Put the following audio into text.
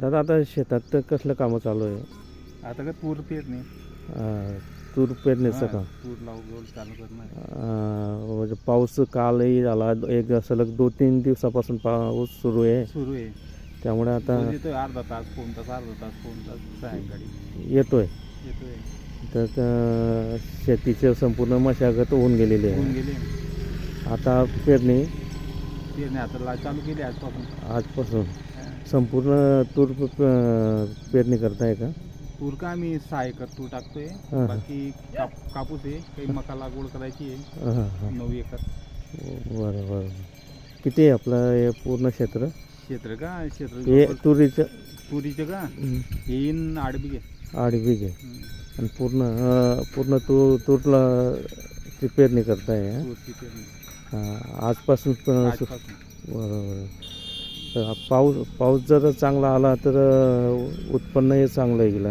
दादा आता शेतात तर कसलं कामं चालू आहे? आता काय तूर पेरणे अं, तूर पेरणीचं काम. तूर लावून चालू करणार अं, म्हणजे पाऊस कालही झाला एक सलग दोन तीन दिवसापासून पाऊस सुरू आहे. सुरू आहे. त्यामुळे आता रोज येतोय अर्धा तास फोन तास अर्धा तास फोन तास सायंकाळी. येतोय. येतोय. तर शेतीची संपूर्ण मशागत होऊन गेलेली होऊन आहे. गेले आता पेरणी? पेरणे आता ला- चालू केली आजपासून. आजपासून. संपूर्ण तूर पेरणी करताय का? तूर का आम्ही सहा एकर तूर टाकतोय. हा. बाकी काप कापूस आहे काही मका लागवड करायची आहे. हां हां नऊ एकर. बरं बरं. किती आहे आपलं हे पूर्ण क्षेत्र? क्षेत्र का? क्षेत्र हे तुरीचं? तुरीचं का? हं, येईन आठ बिघे. आठ बिघे. हं. आणि पूर्ण अं, पूर्ण तूर तूरला ती पेरणी करताय हं? तूरची पेरणी. हां, आजपासून प- सु- आजपासून. बरोबर तर पाऊस पाऊस जर चांगला आला तर उत्पन्नही चांगलं येईल